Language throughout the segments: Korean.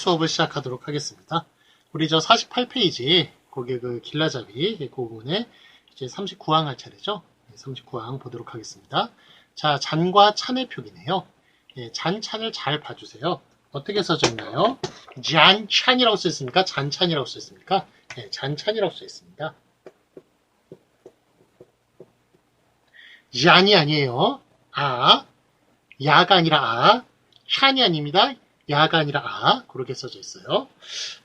수업을 시작하도록 하겠습니다. 우리 저 48페이지 거기 그 길라잡이 그 부분에 이제 39항 할 차례죠. 39항 보도록 하겠습니다. 자, 잔과 찬의 표기네요. 예, 잔, 찬을 잘 봐주세요. 어떻게 써져 있나요? 잔, 찬이라고 써있습니까? 잔, 찬이라고 써있습니까? 예, 잔, 찬이라고 써있습니다. 잔이 아니에요. 아, 야가 아니라 아, 찬이 아닙니다. 야가 아니라 아 그렇게 써져 있어요.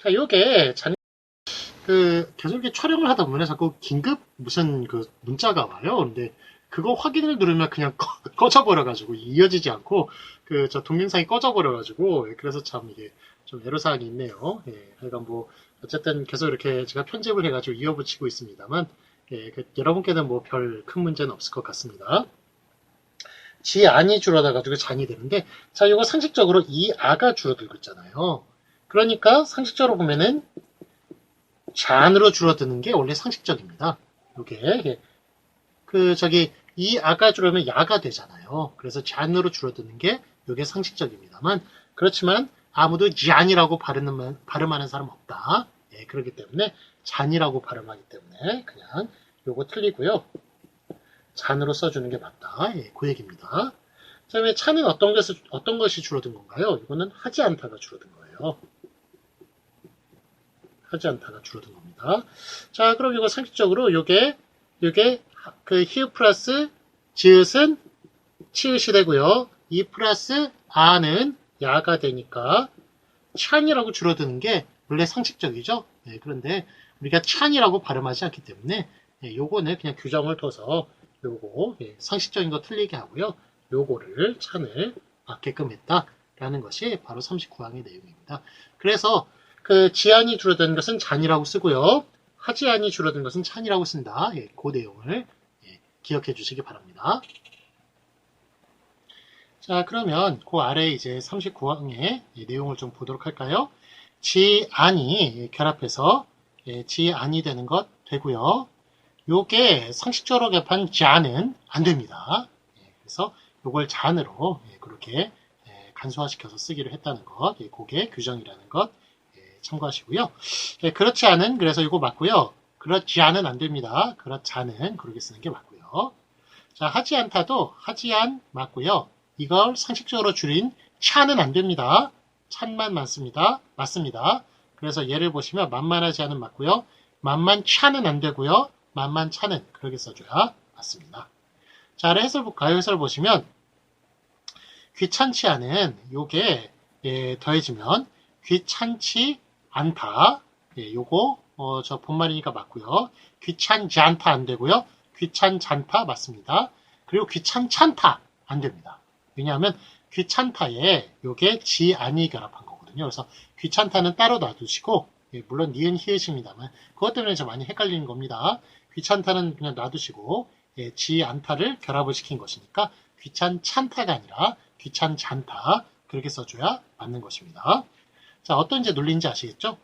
자, 요게 잔, 그 계속 이렇게 촬영을 하다 보면 자꾸 긴급 무슨 그 문자가 와요. 근데 그거 확인을 누르면 그냥 꺼, 져 버려가지고 이어지지 않고 그 저 동영상이 꺼져 버려가지고 예, 그래서 참 이게 좀 애로사항이 있네요. 예, 하여간 뭐 어쨌든 계속 이렇게 제가 편집을 해가지고 이어붙이고 있습니다만 예, 그 여러분께는 뭐 별 큰 문제는 없을 것 같습니다. 지 안이 줄어들어가지고 잔이 되는데 자 이거 상식적으로 이 아가 줄어들고 있잖아요. 그러니까 상식적으로 보면은 잔으로 줄어드는 게 원래 상식적입니다. 이게 그 저기 이 아가 줄어면 야가 되잖아요. 그래서 잔으로 줄어드는 게 이게 상식적입니다만 그렇지만 아무도 잔이라고 발음하는, 발음하는 사람 없다. 예, 그렇기 때문에 잔이라고 발음하기 때문에 그냥 요거 틀리고요. 잔으로 써주는 게 맞다. 예, 그 얘기입니다. 그 다음에 차는 어떤 것이, 어떤 것이 줄어든 건가요? 이거는 하지 않다가 줄어든 거예요. 하지 않다가 줄어든 겁니다. 자, 그럼 이거 상식적으로 요게, 요게 그 히읗 플러스 지읒은 치읓이 되고요. 이 플러스 아는 야가 되니까 찬이라고 줄어드는 게 원래 상식적이죠. 네, 그런데 우리가 찬이라고 발음하지 않기 때문에 네, 요거는 그냥 규정을 둬서 요거 예, 상식적인 거 틀리게 하고요. 요거를 찬을 맞게끔 했다라는 것이 바로 39항의 내용입니다. 그래서 그 지안이 줄어든 것은 잔이라고 쓰고요. 하지안이 줄어든 것은 찬이라고 쓴다. 예, 그 내용을 예, 기억해 주시기 바랍니다. 자, 그러면 그 아래 이제 39항의 내용을 좀 보도록 할까요? 지안이 결합해서 예, 지안이 되는 것 되고요. 요게 상식적으로 개판 잔은 안 됩니다. 예, 그래서 요걸 잔으로 예, 그렇게 예, 간소화시켜서 쓰기로 했다는 것, 그게 규정이라는 것 참고하시고요. 그렇지 않은 그래서 이거 맞고요. 그렇지 않은 안 됩니다. 그렇지 않은 그렇게 쓰는 게 맞고요. 자 하지 않다도 하지 않 맞고요. 이걸 상식적으로 줄인 차는 안 됩니다. 찬만 맞습니다. 맞습니다. 그래서 예를 보시면 만만하지 않은 맞고요. 만만차는 안 되고요. 만만찮은 그렇게 써줘야 맞습니다. 자, 아래 해설 볼까요? 해설 보시면 귀찮지 않은 요게 예, 더해지면 귀찮지 않다. 예, 요거 어, 저 본말이니까 맞고요. 귀찮지 않다 안 되고요. 귀찮잖다 맞습니다. 그리고 귀찮찬다 안 됩니다. 왜냐하면 귀찮다에 요게 지 아니 결합한 거거든요. 그래서 귀찮다는 따로 놔두시고 예, 물론 니은 히읗입니다만 그것 때문에 좀 많이 헷갈리는 겁니다. 귀찮다는 그냥 놔두시고 예, 지 않다를 결합을 시킨 것이니까 귀찮찬타가 아니라 귀찮잔타 그렇게 써줘야 맞는 것입니다. 자 어떤 이제 논리인지 아시겠죠?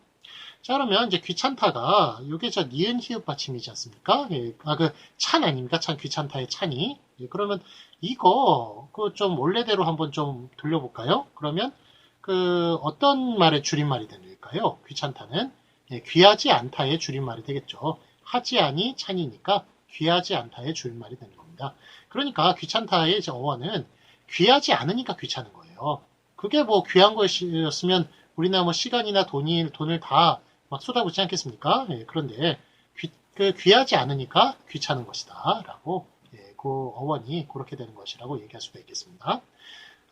자 그러면 이제 귀찮다가 이게 저 니은 히읗 받침이지 않습니까? 예, 아그 찬 아닙니까? 찬 귀찮다의 찬이 예, 그러면 이거 그 좀 원래대로 한번 좀 돌려볼까요? 그러면 그 어떤 말의 줄임말이 되는일까요? 귀찮다는 예, 귀하지 않다의 줄임말이 되겠죠. 하지 아니 찬이니까 귀하지 않다의 줄임말이 되는 겁니다. 그러니까 귀찮다의 어원은 귀하지 않으니까 귀찮은 거예요. 그게 뭐 귀한 것이었으면 우리나 뭐 시간이나 돈이 돈을 다 막 쏟아붓지 않겠습니까? 예, 그런데 귀, 그 귀하지 않으니까 귀찮은 것이다. 라고 예, 그 어원이 그렇게 되는 것이라고 얘기할 수가 있겠습니다.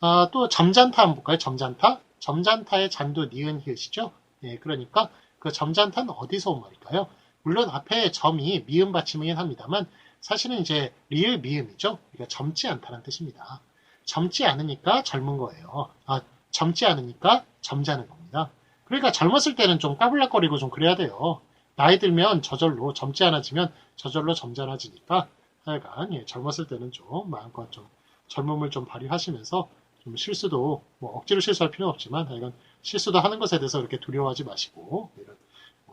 아, 또 점잔타 한번 볼까요? 점잔타? 점잔타의 잔도 니은 히읗이죠? 예, 그러니까 그 점잔타는 어디서 온 말일까요? 물론 앞에 점이 미음 받침이긴 합니다만 사실은 이제 리을 미음이죠. 그러니까 젊지 않다는 뜻입니다. 젊지 않으니까 젊은 거예요. 아, 젊지 않으니까 점잖은 겁니다. 그러니까 젊었을 때는 좀 까불락거리고 좀 그래야 돼요. 나이 들면 저절로 젊지 않아지면 저절로 점잖아지니까 하여간 예, 젊었을 때는 좀 마음껏 좀 젊음을 좀 발휘하시면서 좀 실수도 뭐 억지로 실수할 필요는 없지만 하여간 실수도 하는 것에 대해서 그렇게 두려워하지 마시고 이런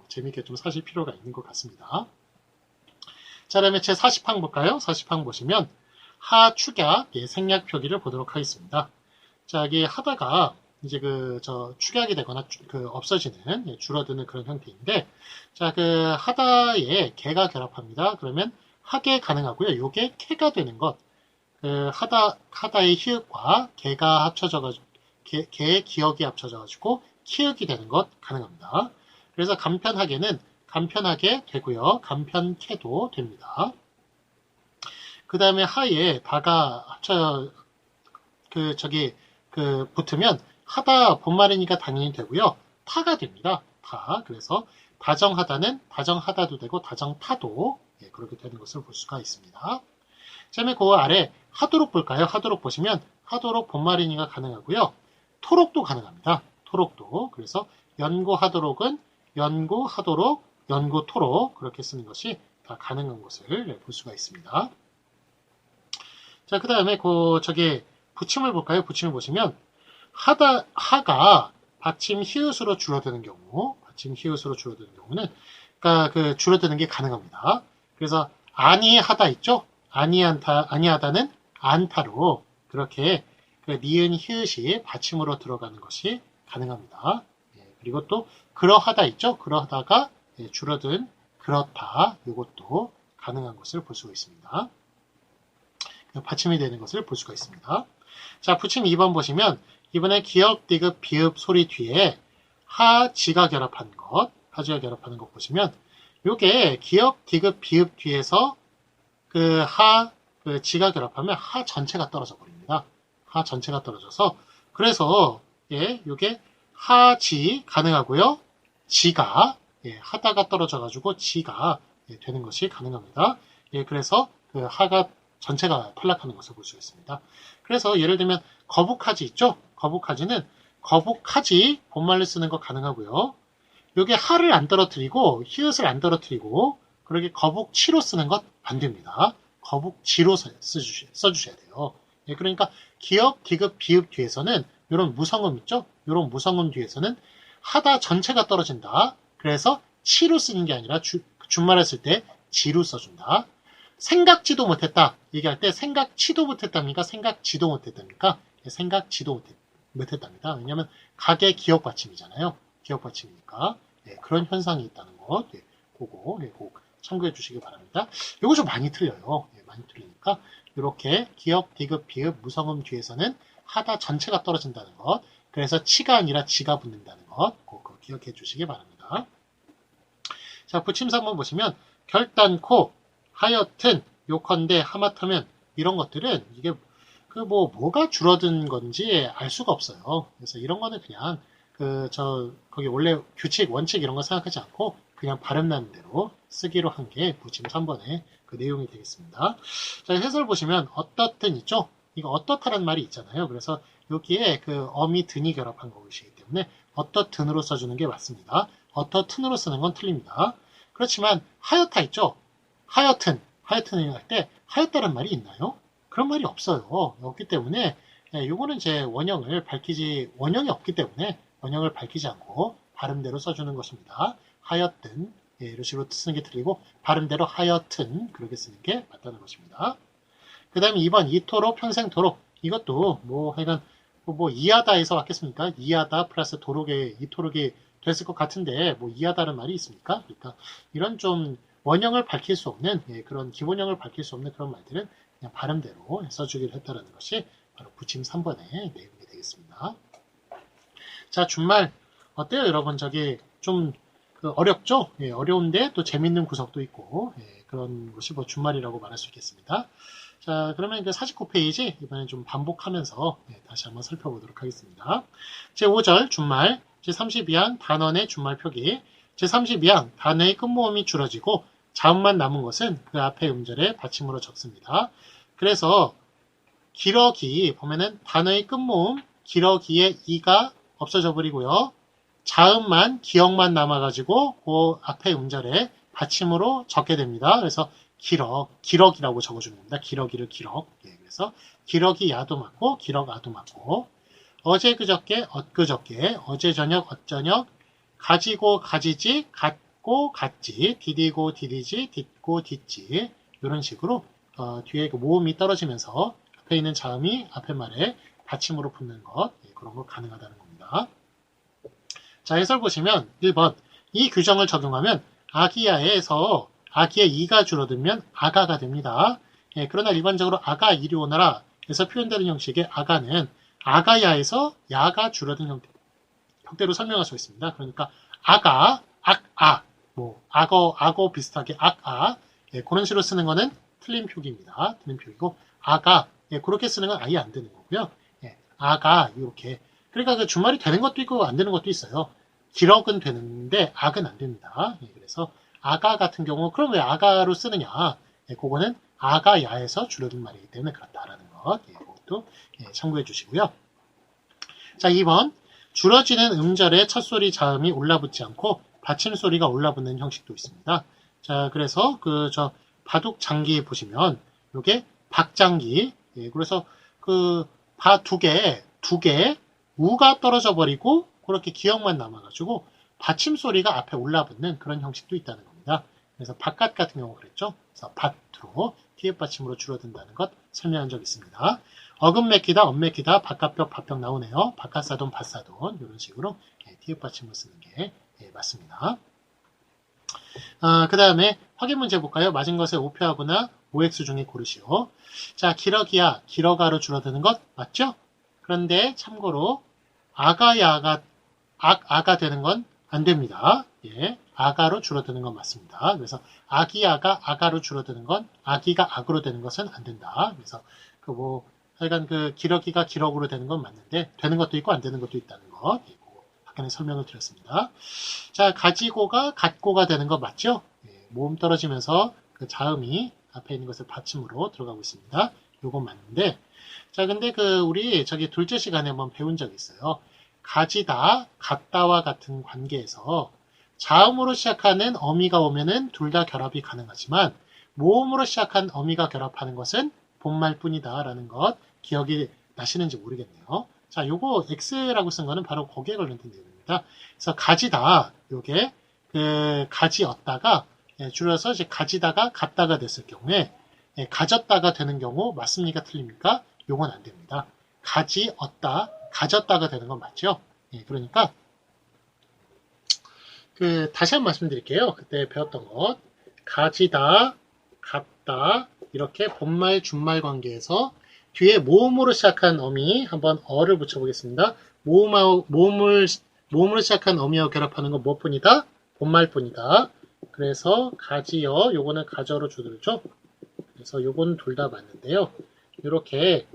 재밌게 좀 사실 필요가 있는 것 같습니다. 자, 다음에 제 40항 볼까요? 40항 보시면 하축약 예, 생략 표기를 보도록 하겠습니다. 자, 이게 하다가 이제 그 저 축약이 되거나 주- 그 없어지는 예, 줄어드는 그런 형태인데 자 그 하다에 개가 결합합니다. 그러면 하게 가능하고요. 요게 캐가 되는 것. 그 하다 하다의 히읗과 개가 합쳐져 가지고 개, 개의 기억이 합쳐져 가지고 키읔이 되는 것 가능합니다. 그래서 간편하게는 간편하게 되고요. 간편캐도 됩니다. 그 다음에 하에 다가 합쳐 그 저기 그 붙으면 하다 본말이니까 당연히 되고요. 타가 됩니다. 타. 그래서 다정하다는 다정하다도 되고 다정타도 예, 그렇게 되는 것을 볼 수가 있습니다. 그다음에 그 아래 하도록 볼까요? 하도록 보시면 하도록 본말이니까 가능하고요. 토록도 가능합니다. 토록도. 그래서 연구하도록은 연구하도록, 연구토록 그렇게 쓰는 것이 다 가능한 것을 네, 볼 수가 있습니다. 자, 그 다음에 그 저기 붙임을 볼까요? 붙임을 보시면 하다 하가 받침 히읗으로 줄어드는 경우, 받침 히읗으로 줄어드는 경우는 그러니까 그 줄어드는 게 가능합니다. 그래서 아니하다 있죠? 아니한다 아니하다는 안타로 그렇게 그 니은 히읗이 받침으로 들어가는 것이 가능합니다. 또 그러하다 있죠? 그러하다가 예, 줄어든 그렇다 이것도 가능한 것을 볼 수가 있습니다. 받침이 되는 것을 볼 수가 있습니다. 자, 붙임 2번 보시면 이번에 기역, 디귿, 비읍 소리 뒤에 하, 지가 결합한 것, 하지가 결합하는 것 보시면 요게 기역, 디귿, 비읍 뒤에서 그 하, 그 지가 결합하면 하 전체가 떨어져 버립니다. 하 전체가 떨어져서 그래서 예, 요게 하지 가능하고요. 지가 예, 하다가 떨어져 가지고 지가 예, 되는 것이 가능합니다. 예, 그래서 그 하가 전체가 탈락하는 것을 볼 수 있습니다. 그래서 예를 들면 거북하지 있죠? 거북하지는 거북하지 본말로 쓰는 거 가능하고요. 요게 하를 안 떨어뜨리고 히읗을 안 떨어뜨리고 그러게 거북치로 쓰는 것 안 됩니다. 거북지로 써주셔야, 돼요. 예, 그러니까 기역, 디귿, 비읍 뒤에서는 이런 무성음 있죠? 이런 무성음 뒤에서는 하다 전체가 떨어진다. 그래서 치로 쓰는 게 아니라 주, 준말을 쓸때 지로 써준다. 생각지도 못했다. 얘기할 때 생각치도 못했답니까? 생각지도 못했답니까? 예, 생각지도 못했, 못했답니다. 왜냐하면 가게 기억 받침이잖아요. 기억 받침이니까 예, 그런 현상이 있다는 것. 예, 그거 예, 꼭 참고해 주시기 바랍니다. 이거 좀 많이 틀려요. 예, 많이 틀리니까 이렇게 기억, 디귿, 비읍, 무성음 뒤에서는 하다 전체가 떨어진다는 것. 그래서 치가 아니라 지가 붙는다는 것. 꼭 기억해 주시기 바랍니다. 자, 붙임사 한번 보시면 결단코, 하여튼, 요컨대, 하마터면 이런 것들은 이게 그 뭐 뭐가 줄어든 건지 알 수가 없어요. 그래서 이런 거는 그냥 그 저 거기 원래 규칙 원칙 이런 거 생각하지 않고 그냥 발음 나는 대로 쓰기로 한게 붙임 3번의 그 내용이 되겠습니다. 자 해설 보시면 어떻든 있죠. 이거 어떻다라는 말이 있잖아요. 그래서 여기에 그 어미 든이 결합한 것이기 때문에 어떻든으로 써주는 게 맞습니다. 어떻든으로 쓰는 건 틀립니다. 그렇지만 하여타 있죠. 하여튼 하여튼을 할 때 하였다는 말이 있나요? 그런 말이 없어요. 없기 때문에 예, 요거는 제 원형을 밝히지 원형이 없기 때문에 원형을 밝히지 않고 발음대로 써주는 것입니다. 하여튼 예, 이런 식으로 쓰는 게 틀리고 발음대로 하여튼 그렇게 쓰는 게 맞다는 것입니다. 그 다음에 2번 이토록 평생토록 이것도 뭐 하여간 뭐, 뭐 이하다에서 왔겠습니까? 이하다 플러스 도록에 이토록이 됐을 것 같은데 뭐 이하다는 말이 있습니까? 그러니까 이런 좀 원형을 밝힐 수 없는 예, 그런 기본형을 밝힐 수 없는 그런 말들은 그냥 발음대로 써주기로 했다는 것이 바로 붙임 3번의 내용이 되겠습니다. 자 준말 어때요 여러분 저기 좀 그 어렵죠? 예, 어려운데 또 재밌는 구석도 있고 예, 그런 것이 뭐 준말이라고 말할 수 있겠습니다. 자 그러면 그 49페이지 이번엔 좀 반복하면서 예, 다시 한번 살펴보도록 하겠습니다. 제5절 준말 제32항 단원의 준말 표기 제32항 단어의 끝모음이 줄어지고 자음만 남은 것은 그 앞에 음절에 받침으로 적습니다. 그래서 기러기 보면은 단어의 끝모음 기러기의 이가 없어져 버리고요. 자음만 기억만 남아가지고 그 앞에 음절에 받침으로 적게 됩니다. 그래서 기럭 기럭이라고 적어주는 겁니다. 기러기를 기럭. 예, 그래서 기러기 야도 맞고 기럭 아도 맞고 어제 그저께 엊그저께 어제 저녁 엇저녁 가지고 가지지 갖고 갖지 디디고 디디지 딛고 딛지 이런 식으로 어, 뒤에 그 모음이 떨어지면서 앞에 있는 자음이 앞에 말에 받침으로 붙는 것 예, 그런 거 가능하다는 겁니다. 자, 해설 보시면 1번 이 규정을 적용하면 아기야에서 아기의 이가 줄어들면 아가가 됩니다. 예, 그러나 일반적으로 아가 이리 오너라 에서 표현되는 형식의 아가는 아가야에서 야가 줄어든 형태, 형태로 설명할 수 있습니다. 그러니까 아가, 악아, 뭐 악어, 악어 비슷하게 악아 예, 그런 식으로 쓰는 거는 틀린 표기입니다. 틀린 표기고 아가 예, 그렇게 쓰는 건 아예 안 되는 거고요. 예, 아가 이렇게 그러니까 그 주말이 되는 것도 있고 안 되는 것도 있어요. 기럭은 되는데 악은 안 됩니다. 예, 그래서 아가 같은 경우 그럼 왜 아가로 쓰느냐? 예, 그거는 아가야에서 줄어든 말이기 때문에 그렇다라는 것. 예, 그것도 예, 참고해 주시고요. 자, 2번. 줄어지는 음절의 첫 소리 자음이 올라붙지 않고 받침 소리가 올라붙는 형식도 있습니다. 자, 그래서 그 저 바둑 장기 보시면 요게 박장기. 예, 그래서 그 바 두 개, 두 개, 우가 떨어져 버리고 그렇게 기억만 남아 가지고 받침 소리가 앞에 올라붙는 그런 형식도 있다는 겁니다. 그래서 바깥 같은 경우 그랬죠. 그래서 밭으로 티읕 받침으로 줄어든다는 것 설명한 적 있습니다. 어금 맥히다, 엄 맥히다, 바깥벽, 밭벽 나오네요. 바깥사돈, 밭사돈 이런 식으로 예, 티읕 받침을 쓰는 게 예, 맞습니다. 아, 그 다음에 확인 문제 볼까요? 맞은 것에 오표하거나 OX 중에 고르시오. 자, 기러기야, 기러가로 줄어드는 것 맞죠? 그런데 참고로 아가야가 악, 아가 되는 건 안 됩니다. 예, 아가로 줄어드는 건 맞습니다. 그래서 아기야가 아가로 줄어드는 건 아기가 악으로 되는 것은 안 된다. 그래서 그 뭐 하여간 그 기러기가 기러으로 되는 건 맞는데 되는 것도 있고 안 되는 것도 있다는 거 예, 아까는 설명을 드렸습니다. 자, 가지고가 갖고가 되는 거 맞죠? 예, 모음 떨어지면서 그 자음이 앞에 있는 것을 받침으로 들어가고 있습니다. 요건 맞는데 자, 근데 그 우리 저기 둘째 시간에 한번 배운 적이 있어요. 가지다, 같다와 같은 관계에서 자음으로 시작하는 어미가 오면은 둘 다 결합이 가능하지만 모음으로 시작한 어미가 결합하는 것은 본말뿐이다 라는 것 기억이 나시는지 모르겠네요. 자, 요거 X라고 쓴 거는 바로 거기에 관련된 내용입니다. 그래서 가지다, 요게 그 가지였다가 예, 줄여서 이제 가지다가 갔다가 됐을 경우에 예, 가졌다가 되는 경우 맞습니까? 틀립니까? 요건 안 됩니다. 가지었다, 가졌다가 되는 건 맞죠? 예, 그러니까 그 다시 한 번 말씀드릴게요. 그때 배웠던 것 가지다, 갔다 이렇게 본말, 준말 관계에서 뒤에 모음으로 시작한 어미 한번 어를 붙여보겠습니다. 모음하, 모음을 모음으로 시작한 어미와 결합하는 건 무엇뿐이다? 본말뿐이다. 그래서 가지여 요거는 가저로 주들죠. 그래서 요건 둘 다 맞는데요. 이렇게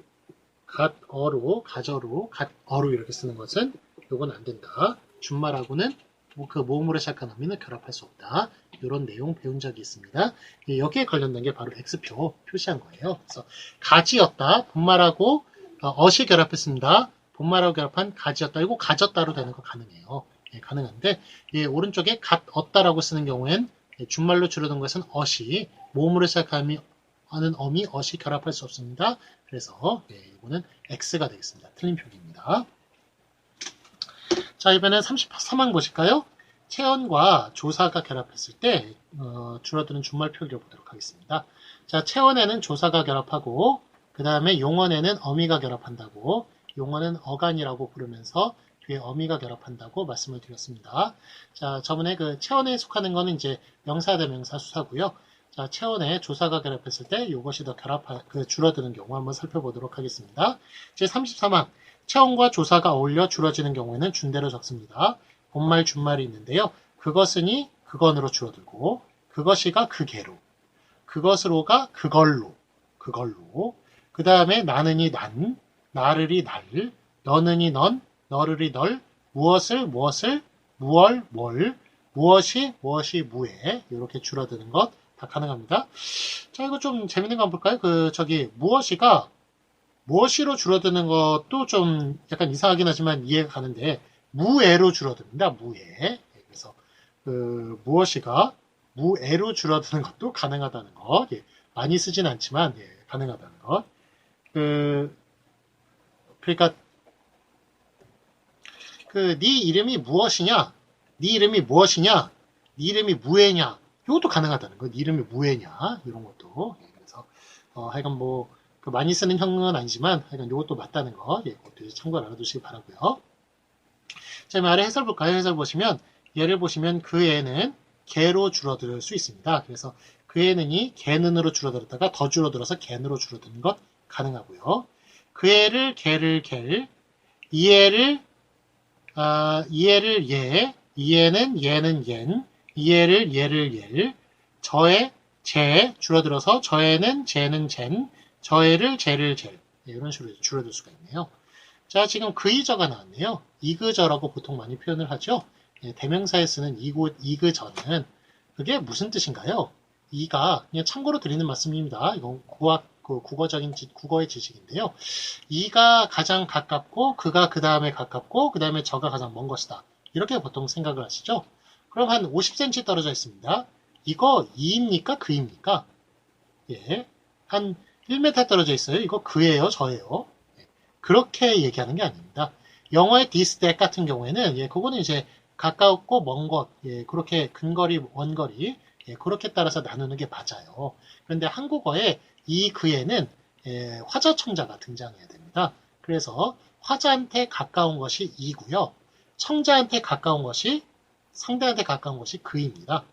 갓어로 가저로 갓어로 이렇게 쓰는 것은 요건 안 된다. 준말하고는 그 모음으로 시작한 어미는 결합할 수 없다. 이런 내용 배운 적이 있습니다. 여기에 관련된 게 바로 X표 표시한 거예요. 그래서 가지였다. 본말하고 어시 결합했습니다. 본말하고 결합한 가지였다. 이거 가졌다로 되는 거 가능해요. 예, 가능한데 예, 오른쪽에 갓었다라고 쓰는 경우엔 예, 준말로 줄여둔 것은 어시 모음으로 시작하 는 어미 어시 결합할 수 없습니다. 그래서 예, 이거는 X가 되겠습니다. 틀린 표기입니다. 자 이번엔 33항 보실까요? 체언과 조사가 결합했을 때 어, 줄어드는 준말 표기를 보도록 하겠습니다. 자 체언에는 조사가 결합하고 그 다음에 용언에는 어미가 결합한다고 용언은 어간이라고 부르면서 뒤에 어미가 결합한다고 말씀을 드렸습니다. 자, 저번에 그 체원에 속하는 거는 이제 명사 대명사 수사고요. 자, 체원에 조사가 결합했을 때 이것이 더 결합, 그 줄어드는 경우 한번 살펴보도록 하겠습니다. 제 33항. 체원과 조사가 어울려 줄어지는 경우에는 준대로 적습니다. 본말, 준말이 있는데요. 그것은이 그건으로 줄어들고, 그것이가 그게로, 그것으로가 그걸로, 그걸로, 그 다음에 나는이 난, 나를이 날, 너는이 넌, 너를이 널, 무엇을 무엇을, 무얼 뭘, 무엇이 무엇이 무에 이렇게 줄어드는 것 다 가능합니다. 자 이거 좀 재밌는 거 한번 볼까요? 그 저기 무엇이가 무엇이로 줄어드는 것도 좀 약간 이상하긴 하지만 이해가 가는데 무애로 줄어듭니다. 무애. 그래서 그 무엇이가 무애로 줄어드는 것도 가능하다는 것. 예, 많이 쓰진 않지만 예, 가능하다는 것. 그 그러니까 그 네 이름이 무엇이냐? 네 이름이 무엇이냐? 네 이름이 무애냐? 이것도 가능하다는 거. 네 이름이 무애냐? 이런 것도. 예, 그래서 어, 하여간 뭐 그 많이 쓰는 형은 아니지만 하여간 이것도 맞다는 거. 예, 그것도 참고를 알아두시기 바라고요. 자, 아래 해설 볼까요? 해설 보시면 얘를 보시면 그 애는 개로 줄어들 수 있습니다. 그래서 그 애는이 개는으로 줄어들었다가 더 줄어들어서 갠으로 줄어드는 것 가능하고요. 그 애를 개를 갤, 이 애를 아, 이 애를 얘, 이 애는 얘는 옌, 이 애를 얘를 옐, 저애 제 줄어들어서 저애는 쟤는 젠, 저애를 쟤를 젤 네, 이런 식으로 줄어들 수가 있네요. 자 지금 그이저가 나왔네요. 이그저라고 보통 많이 표현을 하죠. 예, 대명사에 쓰는 이그, 이그저는 그게 무슨 뜻인가요? 이가 그냥 참고로 드리는 말씀입니다. 이건 국어, 그 국어적인 지, 국어의 지식인데요. 이가 가장 가깝고 그가 그 다음에 가깝고 그 다음에 저가 가장 먼 것이다. 이렇게 보통 생각을 하시죠. 그럼 한 50cm 떨어져 있습니다. 이거 2입니까? 그입니까? 예. 한 1m 떨어져 있어요. 이거 그예요? 저예요? 예. 그렇게 얘기하는 게 아닙니다. 영어의 that 같은 경우에는 예, 그거는 이제 가까웠고 먼 것, 예, 그렇게 근거리, 원거리, 예, 그렇게 따라서 나누는 게 맞아요. 그런데 한국어에 이 그에는 예, 화자청자가 등장해야 됩니다. 그래서 화자한테 가까운 것이 이고요. 청자한테 가까운 것이 상대한테 가까운 것이 그입니다.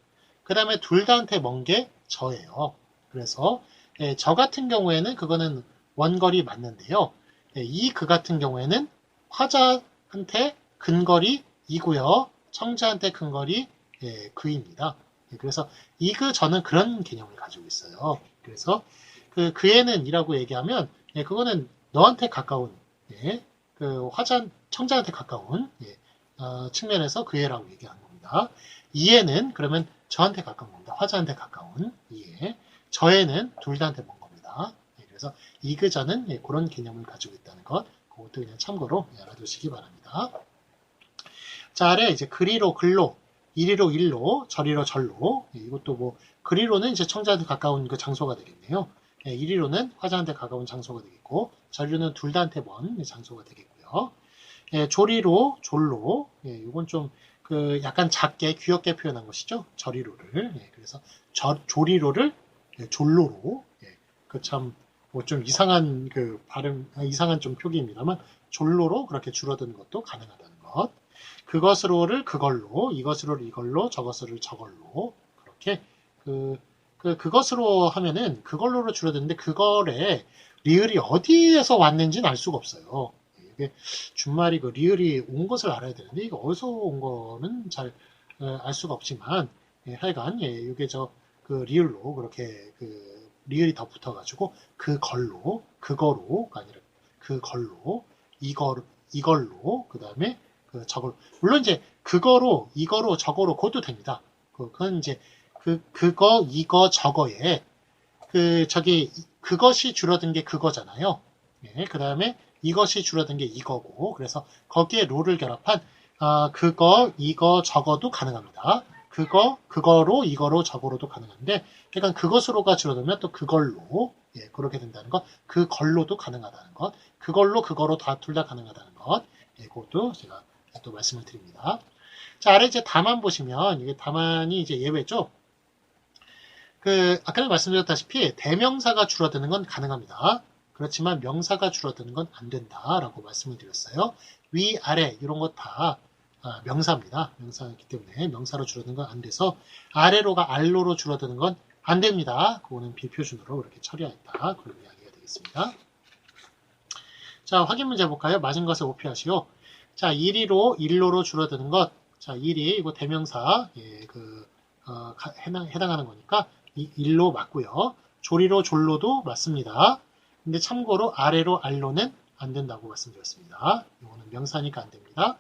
그 다음에 둘 다한테 먼 게 저예요. 그래서 예, 저 같은 경우에는 그거는 원거리 맞는데요. 예, 이 그 같은 경우에는 화자한테 근거리 이고요. 청자한테 근거리 예, 그입니다. 예, 그래서 이 그 저는 그런 개념을 가지고 있어요. 그래서 그 그애는 이라고 얘기하면 예, 그거는 너한테 가까운 예, 그 화자 청자한테 가까운 예, 어, 측면에서 그애라고 얘기하는 겁니다. 이애는 그러면 저한테 가까운 겁니다. 화자한테 가까운 이애. 저애는 둘 다한테 먼 겁니다. 예, 그래서 이그저는 예, 그런 개념을 가지고 있다는 것 그것도 그냥 참고로 알아두시기 바랍니다. 자 아래 이제 그리로 글로 이리로 일로 저리로 절로 예, 이것도 뭐 그리로는 이제 청자한테 가까운 그 장소가 되겠네요. 예, 이리로는 화자한테 가까운 장소가 되겠고 저리로는 둘 다한테 먼 장소가 되겠고요. 예, 조리로 졸로 예, 이건 좀 그 약간 작게 귀엽게 표현한 것이죠. 저리로를 예, 그래서 저, 조리로를 예, 졸로로 예, 그참 뭐 좀 이상한 그 발음 아, 이상한 좀 표기입니다만 졸로로 그렇게 줄어드는 것도 가능하다는 것. 그것으로를 그걸로, 이것으로를 이걸로, 저것으로를 저걸로 그렇게 그, 그 그것으로 하면은 그걸로로 줄어드는데 그걸에 리을이 어디에서 왔는지는 알 수가 없어요. 이게 준말이 그 리을이 온 것을 알아야 되는데 이게 어디서 온 거는 잘알 어, 수가 없지만 예, 하여간 예, 이게 저 그 리을로 그렇게 그 리을이 더 붙어가지고 그 걸로 그거로가 아니라 그 걸로 이걸 이걸로 그 다음에 그 저걸 물론 이제 그거로 이거로 저거로 그것도 됩니다. 그, 그건 이제 그 그거 이거 저거에 그 저기 그것이 줄어든 게 그거잖아요. 네, 그 다음에 이것이 줄어든 게 이거고 그래서 거기에 로를 결합한 아, 그거 이거 저거도 가능합니다. 그거 그거로 이거로 저거로도 가능한데 그러니까 그것으로가 줄어들면 또 그걸로 예, 그렇게 된다는 것 그걸로도 가능하다는 것 그걸로 그거로 다 둘 다 가능하다는 것 예, 그것도 제가 또 말씀을 드립니다. 자, 아래 이제 다만 보시면, 이게 다만이 이제 예외죠. 그, 아까도 말씀드렸다시피, 대명사가 줄어드는 건 가능합니다. 그렇지만 명사가 줄어드는 건 안 된다라고 말씀을 드렸어요. 위, 아래, 이런 것다 아, 명사입니다. 명사이기 때문에 명사로 줄어드는 건 안 돼서, 아래로가 알로로 줄어드는 건 안 됩니다. 그거는 비표준으로 이렇게 처리하였다. 그런 이야기가 되겠습니다. 자, 확인 문제 볼까요? 맞은 것을 오피하시오. 자, 1위로 1로로 줄어드는 것. 자, 1위 이거 대명사 예, 그 어, 해당, 해당하는 거니까 1로 맞고요. 조리로 졸로도 맞습니다. 근데 참고로 아래로 알로는 안 된다고 말씀드렸습니다. 이거는 명사니까 안 됩니다.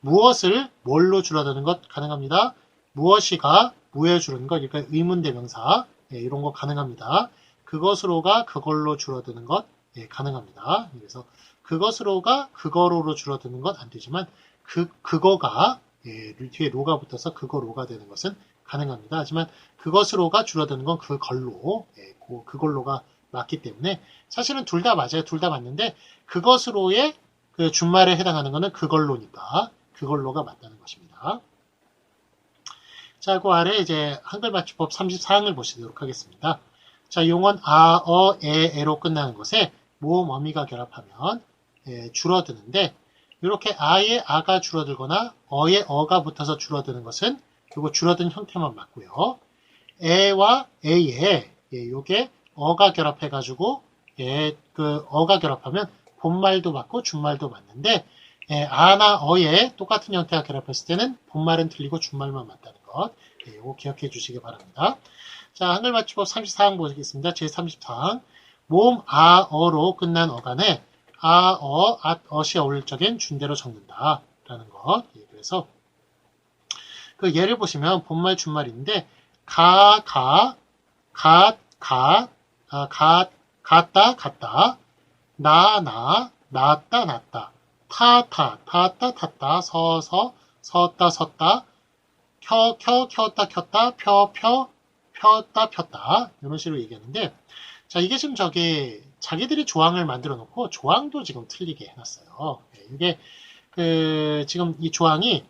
무엇을 뭘로 줄어드는 것 가능합니다. 무엇이가 무에 줄어드는 것, 그러니까 의문대명사 예, 이런 거 가능합니다. 그것으로가 그걸로 줄어드는 것 예, 가능합니다. 그래서 그것으로가 그거로로 줄어드는 건 안 되지만 그 그거가 예, 뒤에 로가 붙어서 그거로가 되는 것은 가능합니다. 하지만 그것으로가 줄어드는 건 그걸로 예, 그, 그걸로가 맞기 때문에 사실은 둘 다 맞아요. 둘 다 맞는데 그것으로의 그 준말에 해당하는 것은 그걸로니까 그걸로가 맞다는 것입니다. 자, 그 아래 이제 한글 맞춤법 34항을 보시도록 하겠습니다. 자, 용언 아, 어, 에, 에로 끝나는 것에 모음 어미가 결합하면 예, 줄어드는데 이렇게 아의 아가 줄어들거나 어의 어가 붙어서 줄어드는 것은 요거 줄어든 형태만 맞고요. 에와 에에 예, 요게 어가 결합해가지고 예, 그 어가 결합하면 본말도 맞고 준말도 맞는데 예, 아나 어에 똑같은 형태가 결합했을 때는 본말은 틀리고 준말만 맞다는 것. 예, 이거 기억해 주시기 바랍니다. 자, 한글 맞춤법 34항 보겠습니다. 제34항. 모음 아, 어로 끝난 어간에 아, 어, 앗, 어시 어울릴 적엔 준대로 적는다. 라는 것. 예, 그래서 그 예를 보시면 본말 준말인데 가, 가, 갓, 갓, 아, 갓, 갔다, 갔다, 나, 나, 낫다, 낫다, 타, 타, 탔다, 탔다, 서, 서, 섰다, 섰다, 켜, 켜, 켰다, 켰다, 펴, 펴, 폈다, 폈다. 이런 식으로 얘기하는데, 자, 이게 지금 저기, 자기들이 조항을 만들어 놓고, 조항도 지금 틀리게 해놨어요. 네, 이게, 그, 지금 이 조항이,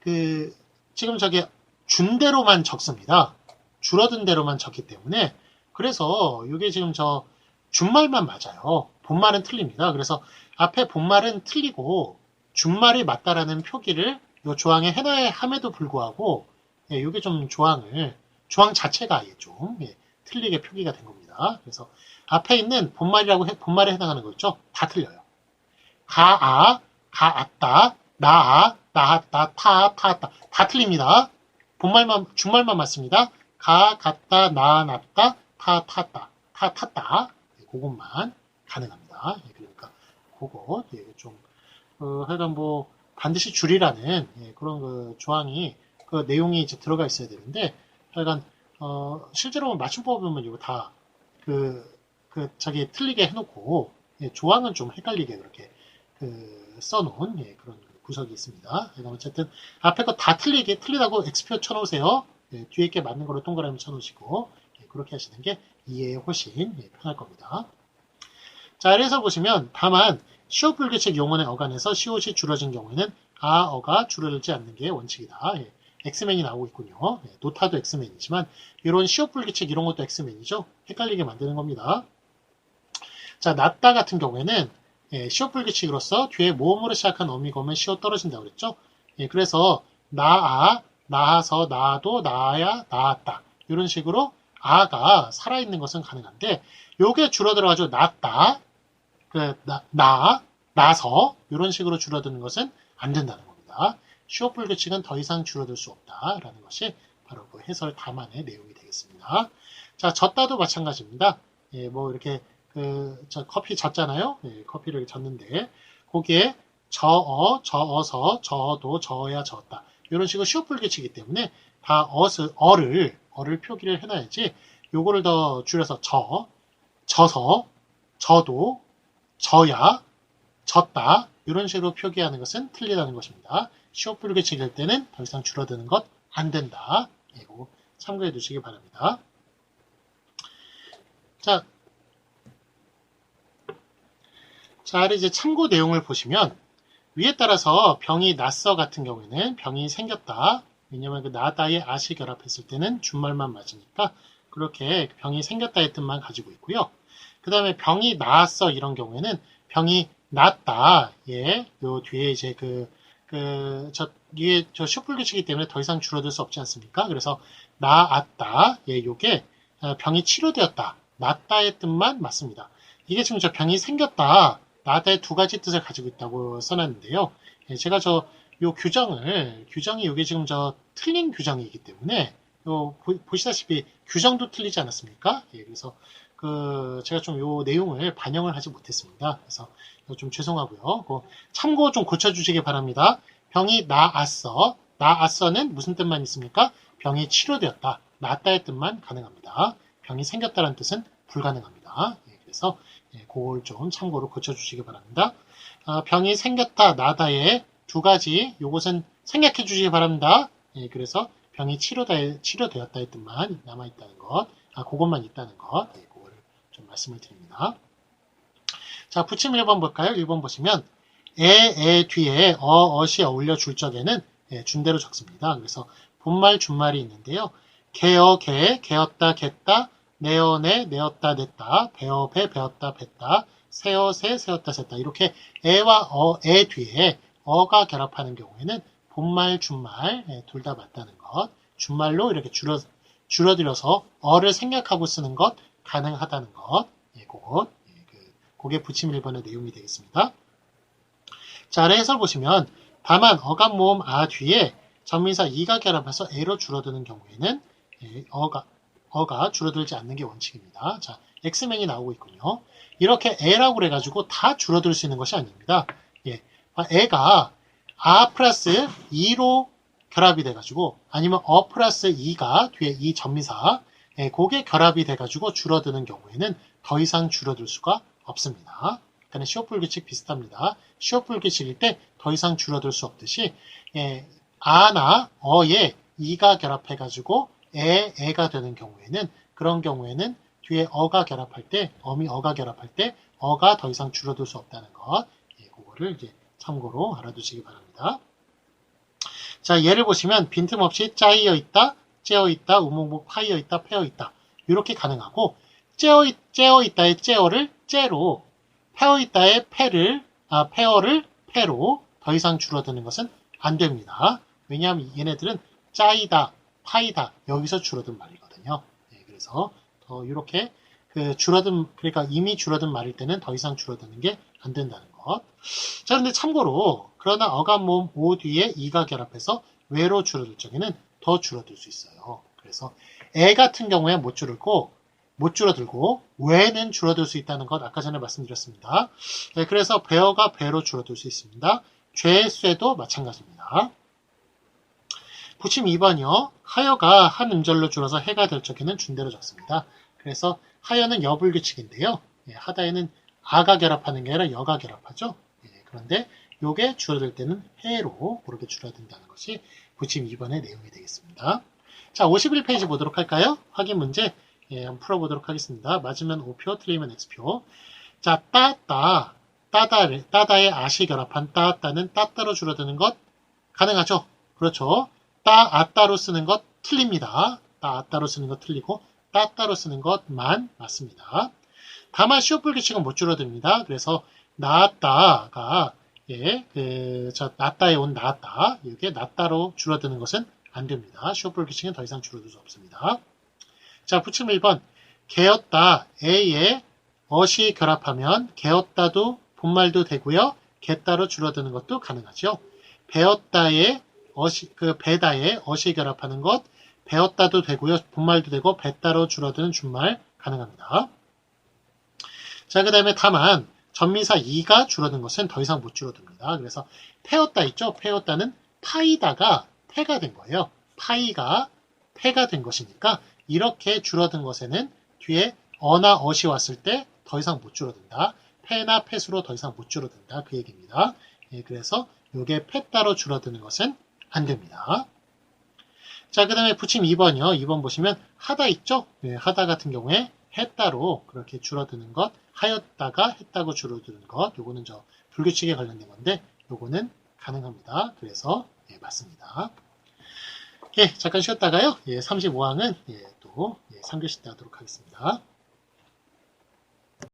그, 지금 저기, 준대로만 적습니다. 줄어든 대로만 적기 때문에, 그래서 이게 지금 저, 준말만 맞아요. 본말은 틀립니다. 그래서 앞에 본말은 틀리고, 준말이 맞다라는 표기를 이 조항에 해놔야 함에도 불구하고, 예, 이게 좀 조항을, 조항 자체가 아예 좀, 예, 틀리게 표기가 된 겁니다. 그래서 앞에 있는 본말이라고 해, 본말에 해당하는 거 있죠? 다 틀려요. 가아, 가았다, 나아, 나았다, 타, 타았다. 다 틀립니다. 본말만, 준말만 맞습니다. 가, 갔다, 나, 났다, 타, 탔다, 타, 탔다. 예, 그것만 가능합니다. 예, 그러니까 그거 예, 좀 어, 하여간 뭐 반드시 줄이라는 예, 그런 그 조항이 그 내용이 이제 들어가 있어야 되는데 하여간 어, 실제로 맞춤법 보면 이거 다 그, 그 자기 틀리게 해놓고 예, 조항은 좀 헷갈리게 그렇게 그 써놓은 예, 그런 구석이 있습니다. 그러니까 어쨌든 앞에 거 다 틀리게 틀리다고 X표 쳐놓으세요. 예, 뒤에 게 맞는 걸로 동그라미 쳐놓으시고 예, 그렇게 하시는 게 이해에 훨씬 예, 편할 겁니다. 자, 그래서 보시면 다만 시옷 불규칙 용언의 어간에서 시옷이 줄어진 경우에는 아, 어가 줄어들지 않는 게 원칙이다. 예, 엑스맨이 나오고 있군요. 예, 노타도 엑스맨이지만 이런 시옷 불규칙 이런 것도 엑스맨이죠. 헷갈리게 만드는 겁니다. 자, 낮다 같은 경우에는 예, 시옷 불규칙으로서 뒤에 모음으로 시작한 어미 거면 시옷 떨어진다고 그랬죠. 예, 그래서 나아, 나아서 나도 나야 나았다. 이런 식으로 아가 살아있는 것은 가능한데 요게 줄어들어가지고 낫다, 그, 나, 나, 나서 이런 식으로 줄어드는 것은 안 된다는 겁니다. 시옷 불규칙은 더 이상 줄어들 수 없다라는 것이 바로 그 해설 다만의 내용이 되겠습니다. 자, 졌다도 마찬가지입니다. 예, 뭐 이렇게 그, 저 커피 졌잖아요. 예, 커피를 졌는데 거기에 저어, 저어서, 저어도, 저어야 졌다. 이런 식으로 시옷 불규칙이기 때문에 다 어스, 어를, 어를 표기를 해놔야지 요거를 더 줄여서 저, 져서, 저도, 저야, 졌다 이런 식으로 표기하는 것은 틀리다는 것입니다. 시옷 불규칙일 때는 더 이상 줄어드는 것 안 된다. 이거 참고해 두시기 바랍니다. 자, 자, 이제 참고 내용을 보시면 위에 따라서 병이 났어 같은 경우에는 병이 생겼다. 왜냐면 그 나다의 아시 결합했을 때는 준말만 맞으니까 그렇게 병이 생겼다 의 뜻만 가지고 있고요. 그 다음에 병이 나았어 이런 경우에는 병이 낫다. 예, 요 뒤에 이제 그, 그, 저, 이게 저 슈플규칙이기 때문에 더 이상 줄어들 수 없지 않습니까? 그래서 나았다. 예, 요게 어, 병이 치료되었다. 낫다의 뜻만 맞습니다. 이게 지금 저 병이 생겼다. 나다의 두 가지 뜻을 가지고 있다고 써놨는데요. 예, 제가 저 요 규정을, 규정이 이게 지금 저 틀린 규정이기 때문에 요 보, 시다시피 규정도 틀리지 않았습니까? 예, 그래서 그 제가 좀 요 내용을 반영을 하지 못했습니다. 그래서 좀 죄송하고요. 그 참고 좀 고쳐주시기 바랍니다. 병이 나았어. 나았어는 무슨 뜻만 있습니까? 병이 치료되었다. 낫다의 뜻만 가능합니다. 병이 생겼다는 뜻은 불가능합니다. 예, 그래서 예, 그걸 좀 참고로 고쳐주시기 바랍니다. 아, 병이 생겼다, 나다의 두 가지 요것은 생략해 주시기 바랍니다. 예, 그래서 병이 치료되, 치료되었다의 뜻만 남아있다는 것, 아, 그것만 있다는 것, 예, 그거를 좀 말씀을 드립니다. 자, 부침 1번 볼까요? 1번 보시면, 에, 에 뒤에 어, 어시 어울려 줄 적에는 예, 준대로 적습니다. 그래서 본말, 준말이 있는데요. 개어, 개, 개었다, 겠다, 내어, 내, 내었다, 냈다, 배어, 배, 배웠다, 뱉다, 세어 세, 세었다, 셌다. 이렇게 애와 어, 애 뒤에 어가 결합하는 경우에는 본말, 준말 예, 둘 다 맞다는 것. 준말로 이렇게 줄여, 줄어들여서 어를 생략하고 쓰는 것 가능하다는 것. 예, 그것. 예, 그, 그게 붙임 1번의 내용이 되겠습니다. 자, 아래 해설 보시면 다만 어감 모음 아 뒤에 전민사 이가 결합해서 애로 줄어드는 경우에는 예, 어가 어가 줄어들지 않는 게 원칙입니다. 자, 엑스맨이 나오고 있군요. 이렇게 애라고 그래가지고 다 줄어들 수 있는 것이 아닙니다. 예, 애가 아 플러스 2로 결합이 돼가지고 아니면 어 플러스 2가 뒤에 이 전미사 예, 그게 결합이 돼가지고 줄어드는 경우에는 더 이상 줄어들 수가 없습니다. 그러니까 시오풀 규칙 비슷합니다. 시오풀 규칙일 때 더 이상 줄어들 수 없듯이 예, 아나 어에 이가 결합해가지고 에, 애가 되는 경우에는 그런 경우에는 뒤에 어가 결합할 때 어미 어가 결합할 때 어가 더 이상 줄어들 수 없다는 것 예, 그거를 이제 참고로 알아두시기 바랍니다. 자 예를 보시면 빈틈없이 짜이어 있다, 째어 있다, 우몽복 파이어 있다, 패어 있다 이렇게 가능하고 째어, 째어 있다의 째어를 째로 페어 있다의 패를 아, 페어를 패로 더 이상 줄어드는 것은 안 됩니다. 왜냐하면 얘네들은 짜이다, 파이다 여기서 줄어든 말이거든요. 네, 그래서 더 이렇게 그 줄어든 그러니까 이미 줄어든 말일 때는 더 이상 줄어드는 게 안 된다는 것. 자, 근데 참고로 그러나 어감 모음 오 뒤에 이가 결합해서 외로 줄어들 적에는 더 줄어들 수 있어요. 그래서 애 같은 경우에 못 줄고 못 줄어들고 외는 줄어들 수 있다는 것 아까 전에 말씀드렸습니다. 네, 그래서 배어가 배로 줄어들 수 있습니다. 죄쇠도 마찬가지입니다. 붙임 2번이요. 하여가 한 음절로 줄어서 해가 될 적에는 준대로 적습니다. 그래서 하여는 여불규칙인데요. 예, 하다에는 아가 결합하는 게 아니라 여가 결합하죠. 예, 그런데 요게 줄어들 때는 해로 그렇게 줄어든다는 것이 붙임 2번의 내용이 되겠습니다. 자, 51페이지 보도록 할까요? 확인 문제 예, 한번 풀어보도록 하겠습니다. 맞으면 O표, 틀리면 X표. 자, 따따, 따다를, 따다의 아시 결합한 따따는 따따로 줄어드는 것 가능하죠? 그렇죠. 따, 아따로 쓰는 것 틀립니다. 따, 아따로 쓰는 것 틀리고 따따로 쓰는 것만 맞습니다. 다만 시오풀 규칙은 못 줄어듭니다. 그래서 나았다가 예, 그, 저, 낫다에 온 나았다. 이게 낫다로 줄어드는 것은 안 됩니다. 시오풀 규칙은 더 이상 줄어들 수 없습니다. 자, 붙임 1번. 개었다. A에 어시 결합하면 개었다도 본말도 되고요. 개따로 줄어드는 것도 가능하죠. 배었다에 어시, 그 배다에 어시 결합하는 것, 배었다도 되고요. 본말도 되고 배따로 줄어드는 준말 가능합니다. 자, 그 다음에 다만 전미사 2가 줄어든 것은 더 이상 못 줄어듭니다. 그래서 패었다 있죠? 패었다는 파이다가 패가 된 거예요. 파이가 패가 된 것이니까 이렇게 줄어든 것에는 뒤에 어나 어시 왔을 때 더 이상 못 줄어든다. 패나 패수로 더 이상 못 줄어든다. 그 얘기입니다. 예, 그래서 이게 패 따로 줄어드는 것은 안 됩니다. 자, 그 다음에 붙임 2번이요. 2번 보시면 하다 있죠? 네, 하다 같은 경우에 했다로 그렇게 줄어드는 것, 하였다가 했다고 줄어드는 것, 요거는 저 불규칙에 관련된 건데, 요거는 가능합니다. 그래서 예, 맞습니다. 예, 잠깐 쉬었다가요. 예, 35항은 예, 또 예, 3교시 때 하도록 하겠습니다.